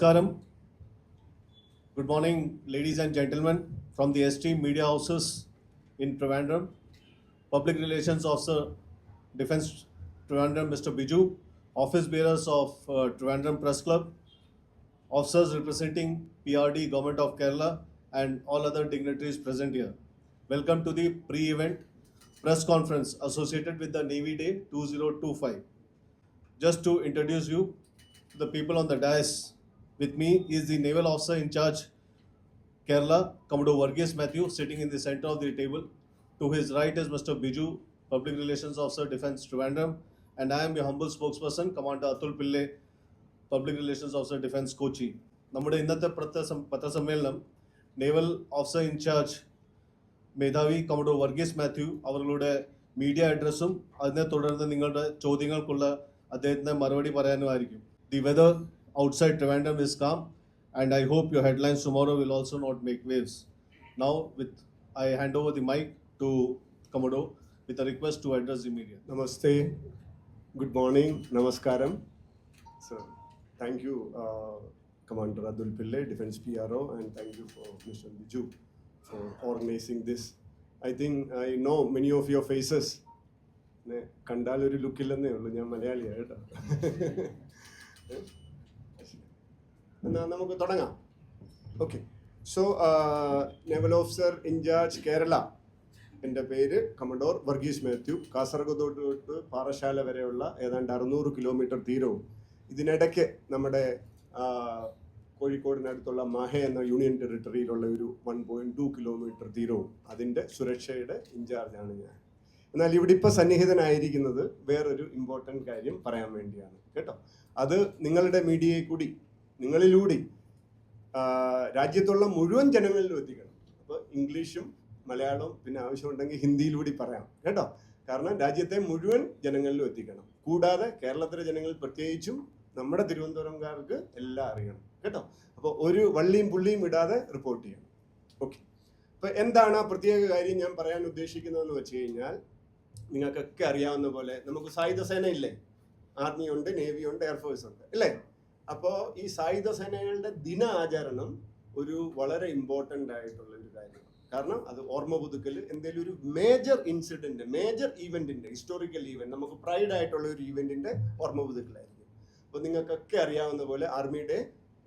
Namaskaram. Good morning, ladies and gentlemen from the ST Media Houses in Trivandrum. Public Relations Officer, Defense Trivandrum, Mr. Biju. Office bearers of uh, Trivandrum Press Club. Officers representing PRD, Government of Kerala, and all other dignitaries present here. Welcome to the pre-event press conference associated with the Navy Day 2025. Just to introduce you the people on the dais, with me is the naval officer in charge, Kerala, Commodore Varghese Matthew, sitting in the center of the table. To his right is Mr. Biju, Public Relations Officer, Defense Trivandrum, and I am your humble spokesperson, Commander Atul Pillay, Public Relations Officer, defence Kochi. നമ്മുടെ ഇന്നത്തെ പത്രസമ്മേളനം naval officer in charge മേധാവി കമഡോ വർഗീസ് മാത്യു അവരുടെ media അഡ്രസ്സും അതിനെ തുടർന്ന് നിങ്ങളുടെ ചോദ്യങ്ങൾക്കുള്ള അദ്ദേഹത്തിന് മറുപടി പറയാനുമായിരിക്കും the weather Outside Trivandrum is calm and I hope your headlines tomorrow will also not make waves now with I hand over the mic to കമഡോ with a request to address the media Namaste, good morning, Namaskaram. So, thank you, uh, Commander Adul Pillai, Defense PRO, and thank you for Mr. Biju for organizing this. I think I know many of your faces. നെ, കണ്ടാൽ ഒരു ലുക്കില്ലെന്നേ ഉള്ളൂ ഞാൻ മലയാളിയാണ് കേട്ടോ എന്നാ നമുക്ക് തുടങ്ങാം. Okay so naval officer in-charge Kerala എന്റെ പേര് കമഡോർ വർഗീസ് മാത്യു. കാസർഗോഡ് തൊട്ട് പാറശാല വരെയുള്ള ഏതാണ്ട് അറുന്നൂറ് കിലോമീറ്റർ തീരവും ഇതിനിടയ്ക്ക് നമ്മുടെ ആ, കോഴിക്കോടിനടുത്തുള്ള മഹ എന്ന യൂണിയൻ ടെറിട്ടറിയിലുള്ള ഒരു വൺ പോയിന്റ് ടു കിലോമീറ്റർ തീരവും അതിന്റെ സുരക്ഷയുടെ ഇൻചാർജാണ് ഞാൻ. എന്നാൽ ഇവിടെ ഇപ്പോൾ സന്നിഹിതനായിരിക്കുന്നത് വേറൊരു ഇമ്പോർട്ടന്റ് കാര്യം പറയാൻ വേണ്ടിയാണ്. കേട്ടോ? അത് നിങ്ങളുടെ മീഡിയയെ കൂടി നിങ്ങളിലൂടെ രാജ്യത്തുള്ള മുഴുവൻ ജനങ്ങളിലും എത്തിക്കണം. അപ്പോൾ ഇംഗ്ലീഷും മലയാളവും പിന്നെ ആവശ്യമുണ്ടെങ്കിൽ ഹിന്ദിയിലൂടെ പറയാം കേട്ടോ? കാരണം രാജ്യത്തെ മുഴുവൻ ജനങ്ങളിലും എത്തിക്കണം. കൂടാതെ കേരളത്തിലെ ജനങ്ങൾ പ്രത്യേകിച്ചും നമ്മുടെ തിരുവനന്തപുരംകാർക്ക് എല്ലാം അറിയണം കേട്ടോ? അപ്പോൾ ഒരു വള്ളിയും പുള്ളിയും ഇടാതെ റിപ്പോർട്ട് ചെയ്യണം. ഓക്കെ അപ്പോൾ എന്താണ് ആ പ്രത്യേക കാര്യം ഞാൻ പറയാൻ ഉദ്ദേശിക്കുന്നതെന്ന് വെച്ച് കഴിഞ്ഞാൽ നിങ്ങൾക്കൊക്കെ അറിയാവുന്ന പോലെ നമുക്ക് സായുധ സേന ഇല്ലേ? ആർമി ഉണ്ട് നേവി ഉണ്ട് എയർഫോഴ്സ് ഉണ്ട് അല്ലേ അപ്പോൾ ഈ സായുധ സേനകളുടെ ദിനാചരണം ഒരു വളരെ ഇമ്പോർട്ടന്റ് ആയിട്ടുള്ള ഒരു കാര്യമാണ്. കാരണം അത് ഓർമ്മ പുതുക്കൽ എന്തെങ്കിലും ഒരു മേജർ ഇൻസിഡന്റ് മേജർ ഈവെന്റിന്റെ ഹിസ്റ്റോറിക്കൽ ഈവെന്റ് നമുക്ക് പ്രൈഡ് ആയിട്ടുള്ള ഒരു ഈവെന്റിന്റെ ഓർമ്മ പുതുക്കലായിരിക്കും. അപ്പോൾ നിങ്ങൾക്കൊക്കെ അറിയാവുന്ന പോലെ ആർമി ഡേ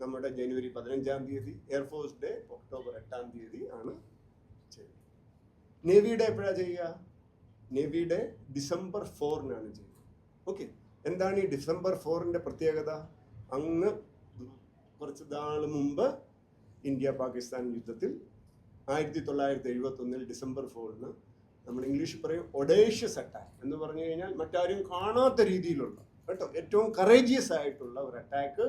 നമ്മുടെ ജനുവരി പതിനഞ്ചാം തീയതി എയർഫോഴ്സ് ഡേ ഒക്ടോബർ എട്ടാം തീയതി ആണ് ചെയ്യുന്നത് നേവി ഡേ എപ്പോഴാണ് ചെയ്യുക? നേവി ഡേ ഡിസംബർ ഫോറിനാണ് ചെയ്യുക. ഓക്കെ എന്താണ് ഈ ഡിസംബർ ഫോറിന്റെ പ്രത്യേകത? അങ്ങ് കുറച്ച് നാൾ മുമ്പ് ഇന്ത്യ പാകിസ്ഥാൻ യുദ്ധത്തിൽ ആയിരത്തി തൊള്ളായിരത്തി എഴുപത്തി ഒന്നിൽ ഡിസംബർ ഫോറിന് നമ്മൾ ഇംഗ്ലീഷിൽ പറയും ഒഡേഷ്യസ് അറ്റാക്ക് എന്ന് പറഞ്ഞു കഴിഞ്ഞാൽ മറ്റാരും കാണാത്ത രീതിയിലുള്ള കേട്ടോ ഏറ്റവും കറേജിയസ് ആയിട്ടുള്ള ഒരു അറ്റാക്ക്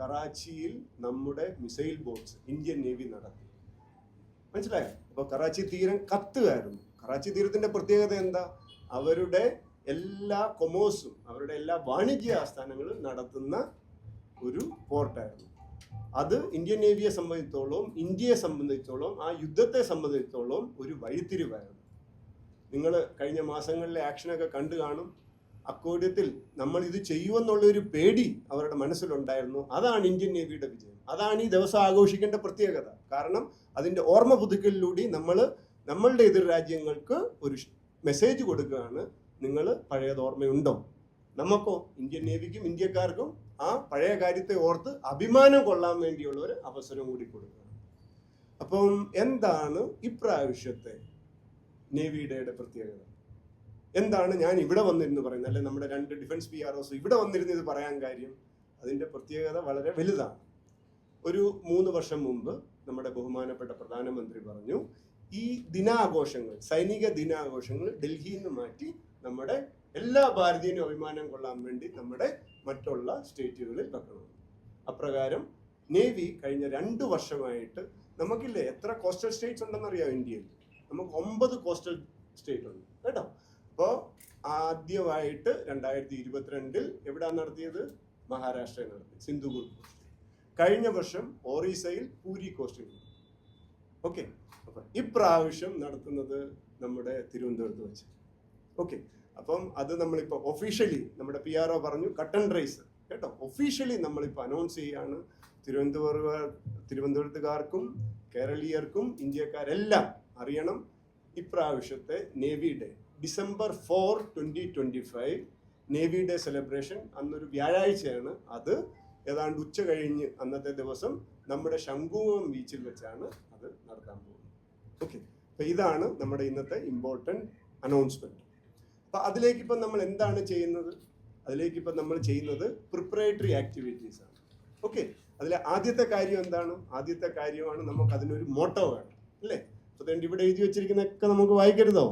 കറാച്ചിയിൽ നമ്മുടെ മിസൈൽ ബോട്ട്സ് ഇന്ത്യൻ നേവി നടത്തി. മനസ്സിലായോ? അപ്പോൾ കറാച്ചി തീരം കത്തുകയായിരുന്നു. കറാച്ചി തീരത്തിന്റെ പ്രത്യേകത എന്താ? അവരുടെ എല്ലാ കൊമേഴ്സും അവരുടെ എല്ലാ വാണിജ്യ ആസ്ഥാനങ്ങളും നടത്തുന്ന ഒരു പോർട്ടായിരുന്നു അത് ഇന്ത്യൻ നേവിയെ സംബന്ധിച്ചോളം ഇന്ത്യയെ സംബന്ധിച്ചോളം ആ യുദ്ധത്തെ സംബന്ധിച്ചോളം ഒരു വഴിത്തിരിവായിരുന്നു. നിങ്ങൾ കഴിഞ്ഞ മാസങ്ങളിലെ ആക്ഷനൊക്കെ കണ്ടു കാണും. അക്കോര്യത്തിൽ നമ്മൾ ഇത് ചെയ്യുമെന്നുള്ള ഒരു പേടി അവരുടെ മനസ്സിലുണ്ടായിരുന്നു. അതാണ് ഇന്ത്യൻ നേവിയുടെ വിജയം. അതാണ് ഈ ദിവസം ആഘോഷിക്കേണ്ട പ്രത്യേകത. കാരണം അതിന്റെ ഓർമ്മ പുതുക്കലിലൂടെ നമ്മൾ നമ്മളുടെ എതിർ രാജ്യങ്ങൾക്ക് ഒരു മെസ്സേജ് കൊടുക്കുകയാണ്. നിങ്ങൾ പഴയത് ഓർമ്മയുണ്ടോ? നമുക്കോ ഇന്ത്യൻ നേവിക്കും ഇന്ത്യക്കാർക്കും ആ പഴയ കാര്യത്തെ ഓർത്ത് അഭിമാനം കൊള്ളാൻ വേണ്ടിയുള്ള ഒരു അവസരം കൂടി കൊടുക്കുക അപ്പം എന്താണ് ഇപ്രാവശ്യത്തെ നേവി ഡേയുടെ പ്രത്യേകത? എന്താണ് ഞാൻ ഇവിടെ വന്നിരുന്നു പറയുന്നത്? അല്ലെ നമ്മുടെ രണ്ട് ഡിഫൻസ് പി ആർ ഒസ് ഇവിടെ വന്നിരുന്ന് ഇത് പറയാൻ കാര്യം? അതിന്റെ പ്രത്യേകത വളരെ വലുതാണ്. ഒരു മൂന്ന് വർഷം മുമ്പ് നമ്മുടെ ബഹുമാനപ്പെട്ട പ്രധാനമന്ത്രി പറഞ്ഞു ഈ ദിനാഘോഷങ്ങൾ സൈനിക ദിനാഘോഷങ്ങൾ ഡൽഹിയിൽ നിന്ന് മാറ്റി നമ്മുടെ എല്ലാ ഭാരതീയനും അഭിമാനം കൊള്ളാൻ വേണ്ടി നമ്മുടെ മറ്റുള്ള സ്റ്റേറ്റുകളിൽ വെക്കണം. അപ്രകാരം നേവി കഴിഞ്ഞ രണ്ട് വർഷമായിട്ട് നമുക്കില്ലേ എത്ര കോസ്റ്റൽ സ്റ്റേറ്റ്സ് ഉണ്ടെന്നറിയാം ഇന്ത്യയിൽ? നമുക്ക് ഒമ്പത് കോസ്റ്റൽ സ്റ്റേറ്റ് ഉണ്ട്. കേട്ടോ? അപ്പോൾ ആദ്യമായിട്ട് രണ്ടായിരത്തി ഇരുപത്തിരണ്ടിൽ എവിടെയാണ് നടത്തിയത്? മഹാരാഷ്ട്രയിൽ നടത്തി. സിന്ധുഗുർ കഴിഞ്ഞ വർഷം ഒറീസയിൽ പൂരി കോസ്റ്റിൽ ഓക്കെ? അപ്പൊ ഇപ്രാവശ്യം നടത്തുന്നത് നമ്മുടെ തിരുവനന്തപുരത്ത് വെച്ച്. ഓക്കെ? അപ്പം അത് നമ്മളിപ്പോൾ ഒഫീഷ്യലി നമ്മുടെ പി ആർ ഒ പറഞ്ഞു കട്ടൺ റൈസ് കേട്ടോ? ഒഫീഷ്യലി നമ്മളിപ്പോൾ അനൗൺസ് ചെയ്യാണ് തിരുവനന്തപുരം തിരുവനന്തപുരത്തുകാർക്കും കേരളീയർക്കും ഇന്ത്യക്കാരെല്ലാം അറിയണം ഇപ്രാവശ്യത്തെ navy day December four twenty twenty five navy day celebration അന്നൊരു വ്യാഴാഴ്ചയാണ് അത്. ഏതാണ്ട് ഉച്ച കഴിഞ്ഞ് അന്നത്തെ ദിവസം നമ്മുടെ ശംഖുവം ബീച്ചിൽ വെച്ചാണ് അത് നടത്താൻ പോകുന്നത്. ഓക്കെ അപ്പോൾ ഇതാണ് നമ്മുടെ ഇന്നത്തെ ഇമ്പോർട്ടന്റ് അനൗൺസ്മെന്റ് അപ്പോൾ അതിലേക്ക് ഇപ്പം നമ്മൾ എന്താണ് ചെയ്യുന്നത്? അതിലേക്ക് ഇപ്പം നമ്മൾ ചെയ്യുന്നത് പ്രിപ്പറേറ്ററി ആക്ടിവിറ്റീസ് ആണ്. ഓക്കെ അതിലെ ആദ്യത്തെ കാര്യം എന്താണ്? ആദ്യത്തെ കാര്യമാണ് നമുക്ക് അതിനൊരു മോട്ടോ വേണം. അല്ലേ? അപ്പം ഇവിടെ എഴുതി വെച്ചിരിക്കുന്നതൊക്കെ നമുക്ക് വായിക്കരുതോ?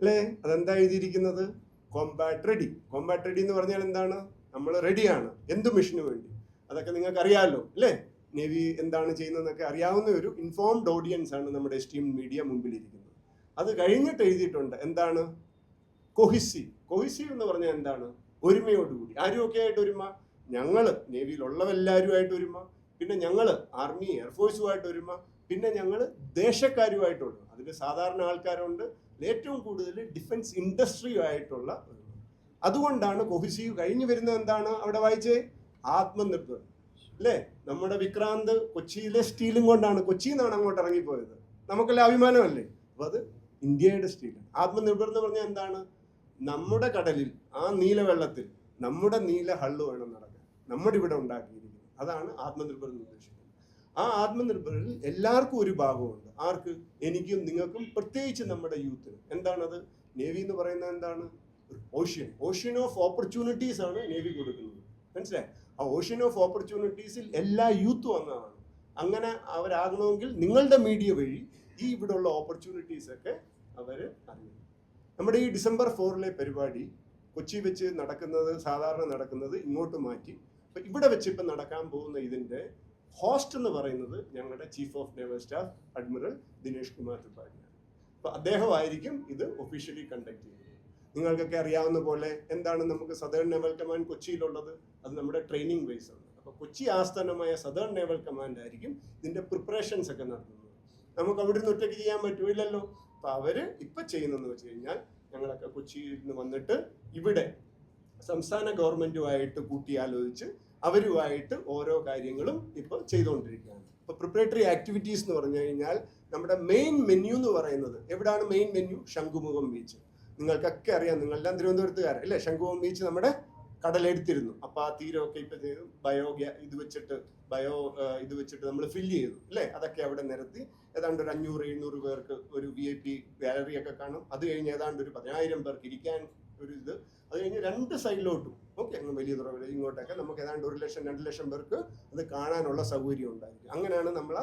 അല്ലേ? അതെന്താ എഴുതിയിരിക്കുന്നത്? കോമ്പാറ്റ് റെഡി കോമ്പാറ്റ് റെഡി എന്ന് പറഞ്ഞാൽ എന്താണ്? നമ്മൾ റെഡിയാണ് എന്ത് മിഷന് വേണ്ടി? അതൊക്കെ നിങ്ങൾക്ക് അറിയാമല്ലോ അല്ലേ? നേവി എന്താണ് ചെയ്യുന്നതെന്നൊക്കെ അറിയാവുന്ന ഒരു ഇൻഫോംഡ് ഓഡിയൻസ് ആണ് നമ്മുടെ എസ്റ്റീം മീഡിയ മുമ്പിലിരിക്കുന്നത്. അത് കഴിഞ്ഞിട്ട് എഴുതിയിട്ടുണ്ട്. എന്താണ്? കൊഹിസീവ് കൊഹിസീവ് എന്ന് പറഞ്ഞാൽ എന്താണ്? ഒരുമയോടുകൂടി. ആരുമൊക്കെ ആയിട്ട് ഒരുമ? ഞങ്ങൾ നേവിയിലുള്ളവരെല്ലാവരുമായിട്ട് ഒരുമ. പിന്നെ ഞങ്ങൾ ആർമി എയർഫോഴ്സുമായിട്ട് ഒരുമ. പിന്നെ ഞങ്ങൾ ദേശക്കാരുമായിട്ടുള്ള അതിൽ സാധാരണ ആൾക്കാരുണ്ട്. ഏറ്റവും കൂടുതൽ ഡിഫൻസ് ഇൻഡസ്ട്രിയുമായിട്ടുള്ള അതുകൊണ്ടാണ് കൊഹിസീവ് കഴിഞ്ഞു വരുന്നത് എന്താണ് അവിടെ വായിച്ചേ? ആത്മനിർഭർ. അല്ലേ? നമ്മുടെ വിക്രാന്ത് കൊച്ചിയിലെ സ്റ്റീലും കൊണ്ടാണ്. കൊച്ചിയിൽ നിന്നാണ് അങ്ങോട്ട് ഇറങ്ങിപ്പോയത്. നമുക്കെല്ലാം അഭിമാനമല്ലേ? അപ്പോൾ അത് ഇന്ത്യയുടെ സ്റ്റീൽ ആത്മനിർഭർ എന്ന് പറഞ്ഞാൽ എന്താണ്? നമ്മുടെ കടലിൽ ആ നീല വെള്ളത്തിൽ നമ്മുടെ നീല ഹള്ളു വേണം നടക്കാൻ. നമ്മുടെ ഇവിടെ ഉണ്ടാക്കിയിരിക്കുന്നത്. അതാണ് ആത്മനിർഭർ എന്ന് ഉദ്ദേശിക്കുന്നത്. ആ ആത്മനിർഭറിൽ എല്ലാവർക്കും ഒരു ഭാഗമുണ്ട്. ആർക്ക്? എനിക്കും നിങ്ങൾക്കും പ്രത്യേകിച്ച് നമ്മുടെ യൂത്തിന്. എന്താണത്? നേവി എന്ന് പറയുന്നത് എന്താണ്? ഓഷ്യൻ. ഓഷ്യൻ ഓഫ് ഓപ്പർച്യൂണിറ്റീസ് ആണ് നേവി കൊടുക്കുന്നത്. മനസ്സിലായി? ആ ഓഷ്യൻ ഓഫ് ഓപ്പർച്യൂണിറ്റീസിൽ എല്ലാ യൂത്തും വന്നതാണ്. അങ്ങനെ അവരാകണമെങ്കിൽ നിങ്ങളുടെ മീഡിയ വഴി ഈ ഇവിടെയുള്ള ഓപ്പർച്യൂണിറ്റീസ് ഒക്കെ അവർ അറിയണം നമ്മുടെ ഈ ഡിസംബർ ഫോറിലെ പരിപാടി കൊച്ചി വെച്ച് നടക്കുന്നത് സാധാരണ നടക്കുന്നത് ഇങ്ങോട്ട് മാറ്റി. അപ്പം ഇവിടെ വെച്ച് ഇപ്പം നടക്കാൻ പോകുന്ന ഇതിന്റെ ഹോസ്റ്റ് എന്ന് പറയുന്നത് ഞങ്ങളുടെ chief of naval staff admiral Dinesh Kumar ത്രിപാഠിയാണ്. അപ്പോൾ അദ്ദേഹമായിരിക്കും ഇത് ഒഫീഷ്യലി കണ്ടക്ട് ചെയ്യുന്നത്. നിങ്ങൾക്കൊക്കെ അറിയാവുന്ന പോലെ എന്താണ് നമുക്ക് സദേൺ നേവൽ കമാൻഡ് കൊച്ചിയിലുള്ളത്? അത് നമ്മുടെ ട്രെയിനിങ് ബേസ് ആണ്. അപ്പോൾ കൊച്ചി ആസ്ഥാനമായ സദേൺ നേവൽ കമാൻഡ് ആയിരിക്കും ഇതിന്റെ പ്രിപ്പറേഷൻസ് ഒക്കെ നടത്തുന്നത്. നമുക്ക് അവിടെ നിന്ന് ഒറ്റയ്ക്ക് ചെയ്യാൻ പറ്റൂലല്ലോ അപ്പൊ അവർ ഇപ്പൊ ചെയ്യുന്നതെന്ന് വെച്ച് കഴിഞ്ഞാൽ ഞങ്ങളൊക്കെ കൊച്ചിയിൽ നിന്ന് വന്നിട്ട് ഇവിടെ സംസ്ഥാന ഗവൺമെന്റുമായിട്ട് കൂട്ടിയാലോചിച്ച് അവരുമായിട്ട് ഓരോ കാര്യങ്ങളും ഇപ്പൊ ചെയ്തുകൊണ്ടിരിക്കുകയാണ്. ഇപ്പൊ പ്രിപ്പറേറ്ററി ആക്ടിവിറ്റീസ് എന്ന് പറഞ്ഞു കഴിഞ്ഞാൽ നമ്മുടെ മെയിൻ മെന്യു എന്ന് പറയുന്നത് എവിടാണ് മെയിൻ മെന്യു ശംഖുമുഖം ബീച്ച് നിങ്ങൾക്കൊക്കെ അറിയാം നിങ്ങളെല്ലാം തിരുവനന്തപുരത്തുകാരല്ലേ ശംഖുമുഖം ബീച്ച് നമ്മുടെ കടലെടുത്തിരുന്നു. അപ്പൊ ആ തീരമൊക്കെ ഇപ്പൊ ബയോ ഇത് വെച്ചിട്ട് ബയോ ഇത് വെച്ചിട്ട് നമ്മൾ ഫില്ല് ചെയ്തു അല്ലേ? അതൊക്കെ അവിടെ നിരത്തി. ഏതാണ്ട് ഒരു അഞ്ഞൂറ് എഴുന്നൂറ് പേർക്ക് ഒരു വി ഐ പി ഗാലറി ഒക്കെ കാണും. അത് കഴിഞ്ഞ് ഏതാണ്ട് ഒരു പതിനായിരം പേർക്ക് ഇരിക്കാൻ ഒരു ഇത്. അത് കഴിഞ്ഞ് രണ്ട് സൈഡിലോട്ടും ഓക്കെ അങ്ങ് വലിയ തുറവിൽ ഇങ്ങോട്ടൊക്കെ നമുക്ക് ഏതാണ്ട് ഒരു ലക്ഷം രണ്ട് ലക്ഷം പേർക്ക് അത് കാണാനുള്ള സൗകര്യം ഉണ്ടായിരിക്കും. അങ്ങനെയാണ് നമ്മൾ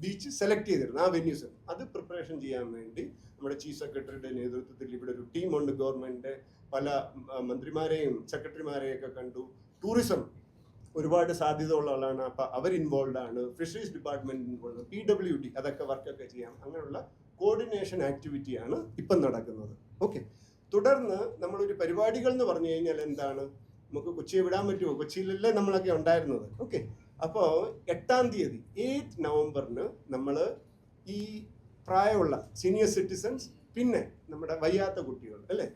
ബീച്ച് സെലക്ട് ചെയ്തിരുന്നു ആ വെന്യൂസ് അത് പ്രിപ്പറേഷൻ ചെയ്യാൻ വേണ്ടി നമ്മുടെ ചീഫ് സെക്രട്ടറിയുടെ നേതൃത്വത്തിൽ ഇവിടെ ഒരു ടീമുണ്ട് ഗവൺമെന്റ് പല മന്ത്രിമാരെയും സെക്രട്ടറിമാരെയും ഒക്കെ കണ്ടു. ടൂറിസം ഒരുപാട് സാധ്യത ഉള്ള ആളാണ് അവർ ഇൻവോൾവ് ആണ്. Fisheries department involve P W D അതൊക്കെ വർക്കൊക്കെ ചെയ്യാം. അങ്ങനെയുള്ള കോർഡിനേഷൻ ആക്ടിവിറ്റിയാണ് ഇപ്പം നടക്കുന്നത്. ഓക്കെ തുടർന്ന് നമ്മളൊരു പരിപാടികൾ എന്ന് പറഞ്ഞു കഴിഞ്ഞാൽ എന്താണ്? നമുക്ക് കൊച്ചിയെ വിടാൻ പറ്റുമോ? കൊച്ചിയിലല്ലേ നമ്മളൊക്കെ ഉണ്ടായിരുന്നത്. ഓക്കെ അപ്പോൾ എട്ടാം തീയതി എയ്റ്റ് നവംബറിന് നമ്മൾ ഈ പ്രായമുള്ള സീനിയർ സിറ്റിസൺസ് പിന്നെ നമ്മുടെ വയ്യാത്ത കുട്ടികൾ അല്ലേ?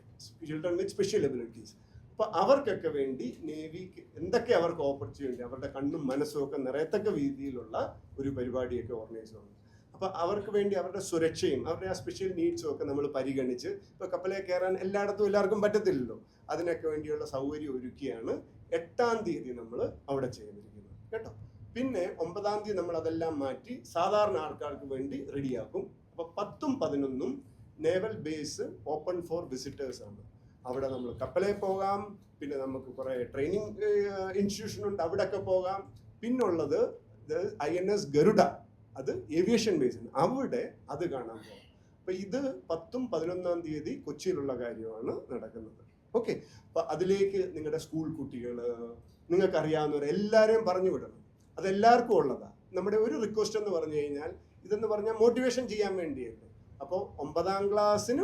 ചിൽഡ്രൻ വിത്ത് സ്പെഷ്യൽ എബിലിറ്റീസ് അപ്പോൾ അവർക്കൊക്കെ വേണ്ടി നേവിക്ക് എന്തൊക്കെ അവർക്ക് ഓപ്പർച്യൂണിറ്റി അവരുടെ കണ്ണും മനസ്സും ഒക്കെ നിറയത്തക്ക രീതിയിലുള്ള ഒരു പരിപാടിയൊക്കെ ഓർഗനൈസ് ചെയ്യുന്നു അപ്പോൾ അവർക്ക് വേണ്ടി അവരുടെ സുരക്ഷയും അവരുടെ ആ സ്പെഷ്യൽ നീഡ്സും ഒക്കെ നമ്മൾ പരിഗണിച്ച് ഇപ്പോൾ കപ്പലിൽ കയറാൻ എല്ലായിടത്തും എല്ലാവർക്കും പറ്റത്തില്ലല്ലോ. അതിനൊക്കെ വേണ്ടിയുള്ള സൗകര്യം ഒരുക്കിയാണ് എട്ടാം തീയതി നമ്മൾ അവിടെ ചെയ്തിരിക്കുന്നത്. കേട്ടോ? പിന്നെ ഒമ്പതാം തീയതി നമ്മൾ അതെല്ലാം മാറ്റി സാധാരണ ആൾക്കാർക്ക് വേണ്ടി റെഡിയാക്കും. അപ്പൊ പത്തും പതിനൊന്നും naval base open for visitors ആണ്. അവിടെ നമ്മൾ കപ്പലേ പോകാം പിന്നെ നമുക്ക് കുറെ ട്രെയിനിങ് ഇൻസ്റ്റിറ്റ്യൂഷൻ ഉണ്ട് അവിടെയൊക്കെ പോകാം. പിന്നുള്ളത് ഐ എൻ എസ് ഗരുഡ. അത് ഏവിയേഷൻ ബേസ് ആണ്. അവിടെ അത് കാണാൻ പോകാം അപ്പൊ ഇത് പത്തും പതിനൊന്നാം തീയതി കൊച്ചിയിലുള്ള കാര്യമാണ് നടക്കുന്നത്. ഓക്കെ. അപ്പൊ അതിലേക്ക് നിങ്ങളുടെ സ്കൂൾ കുട്ടികൾ നിങ്ങൾക്ക് അറിയാവുന്നവർ എല്ലാവരെയും പറഞ്ഞു വിടണം. അതെല്ലാവർക്കും ഉള്ളതാണ് നമ്മുടെ ഒരു റിക്വസ്റ്റ് എന്ന് പറഞ്ഞു കഴിഞ്ഞാൽ ഇതെന്ന് പറഞ്ഞാൽ മോട്ടിവേഷൻ ചെയ്യാൻ വേണ്ടിയല്ലേ അപ്പോൾ ഒമ്പതാം ക്ലാസ്സിന്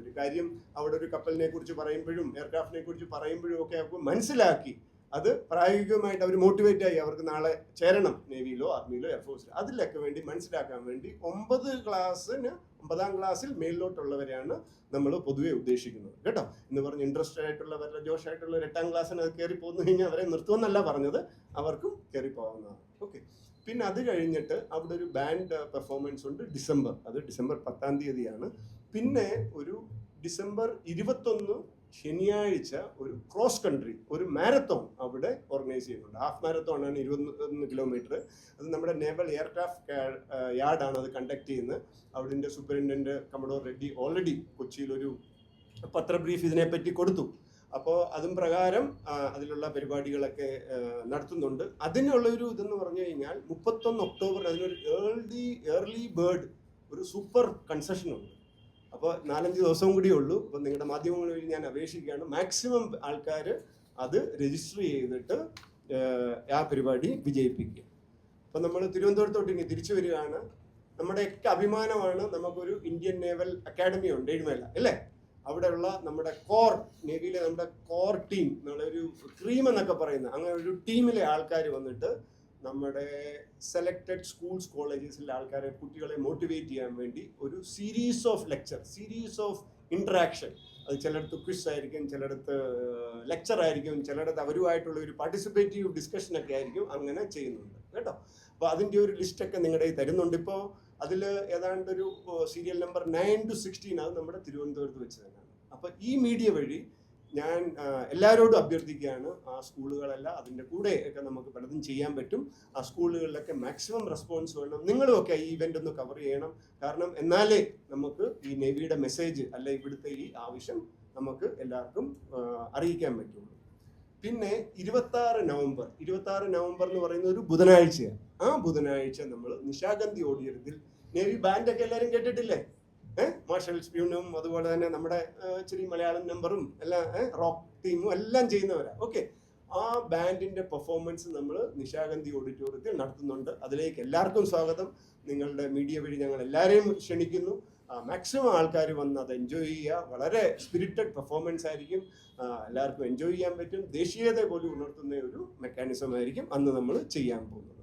ഒരു കാര്യം അവിടെ ഒരു കപ്പലിനെ കുറിച്ച് പറയുമ്പോഴും എയർക്രാഫ്റ്റിനെ കുറിച്ച് പറയുമ്പോഴും ഒക്കെ അവർക്ക് മനസ്സിലാക്കി. അത് പ്രായോഗികമായിട്ട് അവർ മോട്ടിവേറ്റ് ആയി. അവർക്ക് നാളെ ചേരണം നേവിയിലോ ആർമിയിലോ എയർഫോഴ്സിലോ അതിലൊക്കെ വേണ്ടി മനസ്സിലാക്കാൻ വേണ്ടി ഒമ്പത് ക്ലാസ്സിന് ഒമ്പതാം ക്ലാസ്സിൽ മേലിലോട്ടുള്ളവരെയാണ് നമ്മൾ പൊതുവെ ഉദ്ദേശിക്കുന്നത്. കേട്ടോ? എന്ന് പറഞ്ഞ് ഇൻട്രസ്റ്റഡ് ആയിട്ടുള്ളവരുടെ ജോഷ് ആയിട്ടുള്ളവർ എട്ടാം ക്ലാസ്സിന് അത് കയറി പോന്നു കഴിഞ്ഞാൽ അവരെ നിർത്തുമെന്നല്ല പറഞ്ഞത്. അവർക്കും കയറി പോകാവുന്നതാണ്. ഓക്കെ. പിന്നെ അത് കഴിഞ്ഞിട്ട് അവിടെ ഒരു ബാൻഡ് പെർഫോമൻസ് ഉണ്ട് ഡിസംബർ. അത് ഡിസംബർ പത്താം തീയതിയാണ്. പിന്നെ ഒരു ഡിസംബർ ഇരുപത്തൊന്ന് ശനിയാഴ്ച ഒരു ക്രോസ് കൺട്രി ഒരു മാരത്തോൺ അവിടെ ഓർഗനൈസ് ചെയ്യുന്നുണ്ട്. ഹാഫ് മാരത്തോൺ ആണ് ഇരുപത്തൊന്ന് കിലോമീറ്റർ. അത് നമ്മുടെ നേവൽ എയർക്രാഫ്റ്റ് യാർഡാണ് അത് കണ്ടക്ട് ചെയ്യുന്നത്. അവിടെ സൂപ്രണ്ടന്റ് കമഡോർ റെഡ്ഡി ഓൾറെഡി കൊച്ചിയിൽ ഒരു പത്ര ബ്രീഫ് ഇതിനെപ്പറ്റി കൊടുത്തു. അപ്പോൾ അതും പ്രകാരം അതിലുള്ള പരിപാടികളൊക്കെ നടത്തുന്നുണ്ട്. അതിനുള്ള ഒരു ഇതെന്ന് പറഞ്ഞു കഴിഞ്ഞാൽ മുപ്പത്തൊന്ന് ഒക്ടോബർ അതിനൊരു ഏർലി ഏർലി ബേർഡ് ഒരു സൂപ്പർ കൺസെഷൻ ഉണ്ട്. അപ്പോൾ നാലഞ്ച് ദിവസവും കൂടിയേ ഉള്ളൂ. അപ്പോൾ നിങ്ങളുടെ മാധ്യമങ്ങൾ വഴി ഞാൻ അപേക്ഷിക്കുകയാണ്. മാക്സിമം ആൾക്കാർ അത് രജിസ്റ്റർ ചെയ്തിട്ട് ആ, പരിപാടി വിജയിപ്പിക്കുക. അപ്പോൾ നമ്മൾ തിരുവനന്തപുരത്തോട്ട് ഇനി തിരിച്ചു വരികയാണ്. നമ്മുടെയൊക്കെ അഭിമാനമാണ്. നമുക്കൊരു ഇന്ത്യൻ നേവൽ അക്കാഡമി ഉണ്ട് എഴുമേല അല്ലേ? അവിടെയുള്ള നമ്മുടെ കോർ നേവിയിലെ നമ്മുടെ കോർ ടീം നമ്മളൊരു ക്രീം എന്നൊക്കെ പറയുന്ന അങ്ങനെ ഒരു ടീമിലെ ആൾക്കാർ വന്നിട്ട് നമ്മുടെ സെലക്റ്റഡ് സ്കൂൾസ് കോളേജസിലെ ആൾക്കാരെ കുട്ടികളെ മോട്ടിവേറ്റ് ചെയ്യാൻ വേണ്ടി ഒരു series of lecture series of interaction അത് ചിലയിടത്ത് ക്വിസ് ആയിരിക്കും ചിലയിടത്ത് ലെക്ചർ ആയിരിക്കും ചിലയിടത്ത് അവരുമായിട്ടുള്ള ഒരു പാർട്ടിസിപ്പേറ്റീവ് ഡിസ്കഷൻ ഒക്കെ ആയിരിക്കും അങ്ങനെ ചെയ്യുന്നുണ്ട്. കേട്ടോ? അപ്പോൾ അതിന്റെ ഒരു ലിസ്റ്റൊക്കെ നിങ്ങളുടെ തരുന്നുണ്ട്. ഇപ്പോൾ അതിൽ ഏതാണ്ട് ഒരു serial number nine two sixteen അത് നമ്മുടെ തിരുവനന്തപുരത്ത് വെച്ച് തന്നെയാണ്. അപ്പോൾ ഈ മീഡിയ വഴി ഞാൻ എല്ലാവരോടും അഭ്യർത്ഥിക്കുകയാണ് ആ സ്കൂളുകളല്ല അതിന്റെ കൂടെ ഒക്കെ നമുക്ക് പലതും ചെയ്യാൻ പറ്റും. ആ സ്കൂളുകളിലൊക്കെ മാക്സിമം റെസ്പോൺസ് വേണം. നിങ്ങളുമൊക്കെ ഈ ഇവന്റ് ഒന്ന് കവർ ചെയ്യണം. കാരണം എന്നാലേ നമുക്ക് ഈ നേവിയുടെ മെസ്സേജ് അല്ല ഇവിടുത്തെ ഈ ആവശ്യം നമുക്ക് എല്ലാവർക്കും അറിയിക്കാൻ പറ്റുള്ളൂ. പിന്നെ ഇരുപത്തി ആറ് നവംബർ. ഇരുപത്തി ആറ് നവംബർ എന്ന് പറയുന്ന ഒരു ബുധനാഴ്ചയാണ്. ആ ബുധനാഴ്ച നമ്മൾ നിശാഗന്ധി ഓഡിയത്തിൽ നേവി ബാൻഡൊക്കെ എല്ലാവരും കേട്ടിട്ടില്ലേ? മാർഷൽ സ്പ്യൂണും അതുപോലെ തന്നെ നമ്മുടെ ഇച്ചിരി മലയാളം നമ്പറും എല്ലാം റോക്ക് തീമും എല്ലാം ചെയ്യുന്നവരാണ് ഓക്കെ ആ ബാൻഡിന്റെ പെർഫോമൻസ് നമ്മൾ നിശാഗന്ധി ഓഡിറ്റോറിയത്തിൽ നടത്തുന്നുണ്ട്. അതിലേക്ക് എല്ലാവർക്കും സ്വാഗതം. നിങ്ങളുടെ മീഡിയ വഴി ഞങ്ങൾ എല്ലാവരെയും ക്ഷണിക്കുന്നു. മാക്സിമം ആൾക്കാർ വന്ന് അത് എൻജോയ് ചെയ്യുക. വളരെ സ്പിരിറ്റഡ് പെർഫോമൻസ് ആയിരിക്കും. എല്ലാവർക്കും എൻജോയ് ചെയ്യാൻ പറ്റും. ദേശീയത പോലും ഉണർത്തുന്ന ഒരു മെക്കാനിസം ആയിരിക്കും അന്ന് നമ്മൾ ചെയ്യാൻ പോകുന്നത്.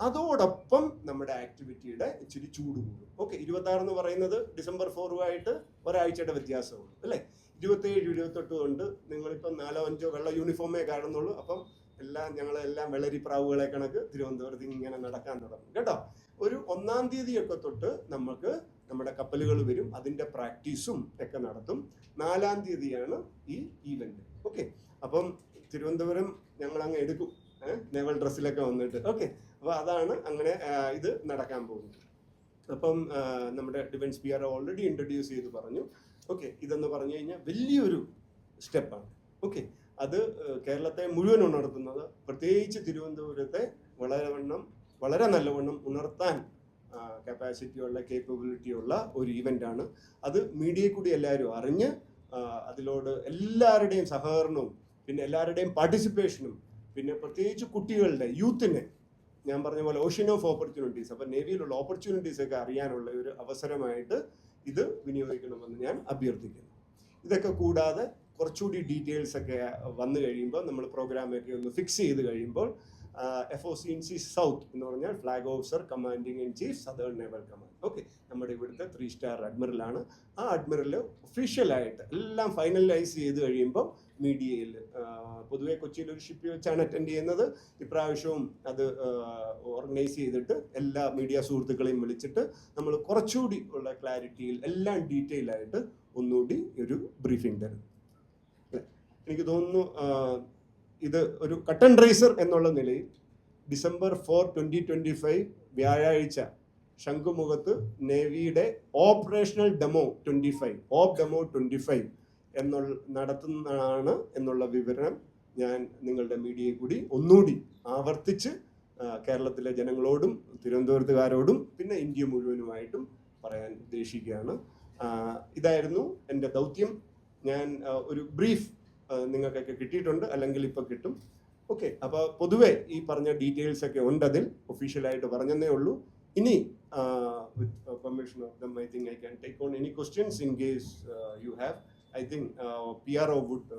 അതോടൊപ്പം നമ്മുടെ ആക്ടിവിറ്റിയുടെ ഇച്ചിരി ചൂട് കൂടും. ഓക്കെ ഇരുപത്തി ആറ് എന്ന് പറയുന്നത് ഡിസംബർ ഫോറുമായിട്ട് ഒരാഴ്ചയുടെ വ്യത്യാസമുള്ളൂ അല്ലേ? ഇരുപത്തേഴ് ഇരുപത്തെട്ട് കൊണ്ട് നിങ്ങളിപ്പം നാലോ അഞ്ചോ വെള്ള യൂണിഫോമേ കാണുന്നുള്ളൂ. അപ്പം എല്ലാം ഞങ്ങളെല്ലാം വെള്ളരി പ്രാവുകളെ കണക്ക് തിരുവനന്തപുരത്ത് ഇങ്ങനെ നടക്കാൻ തുടങ്ങും കേട്ടോ? ഒരു ഒന്നാം തീയതിയൊക്കെ തൊട്ട് നമുക്ക് നമ്മുടെ കപ്പലുകൾ വരും അതിന്റെ പ്രാക്ടീസും ഒക്കെ നടത്തും. നാലാം തീയതിയാണ് ഈ ഈവന്റ് ഓക്കെ അപ്പം തിരുവനന്തപുരം ഞങ്ങൾ അങ്ങ് എടുക്കും നെവൽ ഡ്രസ്സിലൊക്കെ വന്നിട്ട്. ഓക്കെ അപ്പോൾ അതാണ് അങ്ങനെ ഇത് നടക്കാൻ പോകുന്നത്. അപ്പം നമ്മുടെ defence P R already introduce ചെയ്ത് പറഞ്ഞു. ഓക്കെ ഇതെന്ന് പറഞ്ഞു കഴിഞ്ഞാൽ വലിയൊരു സ്റ്റെപ്പാണ്. ഓക്കെ അത് കേരളത്തെ മുഴുവൻ ഉണർത്തുന്നത് പ്രത്യേകിച്ച് തിരുവനന്തപുരത്തെ വളരെ വണ്ണം വളരെ നല്ലവണ്ണം ഉണർത്താൻ കപ്പാസിറ്റിയുള്ള കേപ്പബിലിറ്റിയുള്ള ഒരു ഇവന്റ് ആണ്. അത് മീഡിയയിൽ കൂടി എല്ലാവരും അറിഞ്ഞ് അതിലോട് എല്ലാവരുടെയും സഹകരണവും പിന്നെ എല്ലാവരുടെയും പാർട്ടിസിപ്പേഷനും പിന്നെ പ്രത്യേകിച്ച് കുട്ടികളുടെ യൂത്തിന് ഞാൻ പറഞ്ഞ പോലെ ഓഷ്യൻ ഓഫ് ഓപ്പർച്യൂണിറ്റീസ് അപ്പം നേവിയിലുള്ള ഓപ്പർച്യൂണിറ്റീസ് ഒക്കെ അറിയാനുള്ള ഒരു അവസരമായിട്ട് ഇത് വിനിയോഗിക്കണമെന്ന് ഞാൻ അഭ്യർത്ഥിക്കുന്നു. ഇതൊക്കെ കൂടാതെ കുറച്ചുകൂടി ഡീറ്റെയിൽസ് ഒക്കെ വന്നു കഴിയുമ്പോൾ നമ്മൾ പ്രോഗ്രാമൊക്കെ ഒന്ന് ഫിക്സ് ചെയ്ത് കഴിയുമ്പോൾ F O C N C south എന്ന് പറഞ്ഞാൽ flag officer commanding in chief southern naval command okay നമ്മുടെ ഇവിടുത്തെ ത്രീ സ്റ്റാർ അഡ്മിറലാണ് ആ അഡ്മിറൽ ഒഫീഷ്യലായിട്ട് എല്ലാം ഫൈനലൈസ് ചെയ്ത് കഴിയുമ്പോൾ മീഡിയയിൽ പൊതുവെ കൊച്ചിയിൽ ഒരു ഷിപ്പ് വെച്ചാണ് അറ്റൻഡ് ചെയ്യുന്നത്. ഇപ്രാവശ്യവും അത് ഓർഗനൈസ് ചെയ്തിട്ട് എല്ലാ മീഡിയ സുഹൃത്തുക്കളെയും വിളിച്ചിട്ട് നമ്മൾ കുറച്ചുകൂടി ഉള്ള ക്ലാരിറ്റിയിൽ എല്ലാം ഡീറ്റെയിൽ ആയിട്ട് ഒന്നുകൂടി ഒരു ബ്രീഫിംഗ് തരും. എനിക്ക് തോന്നുന്നു ഇത് ഒരു കട്ടൺ റേസർ എന്നുള്ള നിലയിൽ December four twenty twenty five വ്യാഴാഴ്ച ശംഖുമുഖത്ത് നേവിയുടെ operational demo twenty five op demo twenty five എന്നുള്ള നടത്തുന്നതാണ് എന്നുള്ള വിവരം ഞാൻ നിങ്ങളുടെ മീഡിയയിൽ കൂടി ഒന്നുകൂടി ആവർത്തിച്ച് കേരളത്തിലെ ജനങ്ങളോടും തിരുവനന്തപുരത്തുകാരോടും പിന്നെ ഇന്ത്യ മുഴുവനുമായിട്ടും പറയാൻ ഉദ്ദേശിക്കുകയാണ്. ഇതായിരുന്നു എന്റെ ദൗത്യം. ഞാൻ ഒരു ബ്രീഫ് നിങ്ങൾക്കൊക്കെ കിട്ടിയിട്ടുണ്ട് അല്ലെങ്കിൽ ഇപ്പോൾ കിട്ടും. ഓക്കെ അപ്പോൾ പൊതുവെ ഈ പറഞ്ഞ ഡീറ്റെയിൽസ് ഒക്കെ ഉണ്ട് അതിൽ ഒഫീഷ്യലായിട്ട് പറഞ്ഞതേ ഉള്ളൂ. ഇനി permission of them I think I can take on any questions in case you have I think P R O would the